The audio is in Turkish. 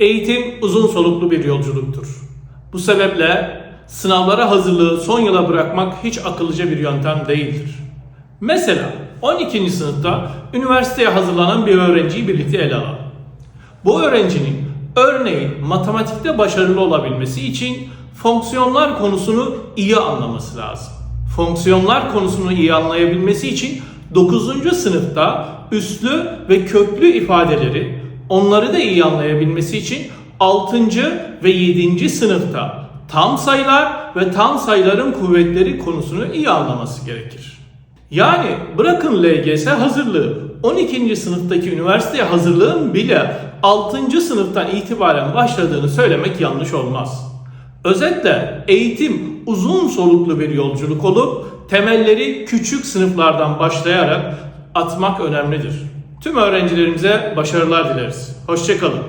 Eğitim uzun soluklu bir yolculuktur. Bu sebeple sınavlara hazırlığı son yıla bırakmak hiç akıllıca bir yöntem değildir. Mesela 12. sınıfta üniversiteye hazırlanan bir öğrenciyi birlikte ele alalım. Bu öğrencinin örneğin matematikte başarılı olabilmesi için fonksiyonlar konusunu iyi anlaması lazım. Fonksiyonlar konusunu iyi anlayabilmesi için 9. sınıfta üslü ve köklü ifadeleri, onları da iyi anlayabilmesi için 6. ve 7. sınıfta tam sayılar ve tam sayıların kuvvetleri konusunu iyi anlaması gerekir. Yani bırakın LGS hazırlığı, 12. sınıftaki üniversiteye hazırlığın bile 6. sınıftan itibaren başladığını söylemek yanlış olmaz. Özetle eğitim uzun soluklu bir yolculuk olup temelleri küçük sınıflardan başlayarak atmak önemlidir. Tüm öğrencilerimize başarılar dileriz. Hoşçakalın.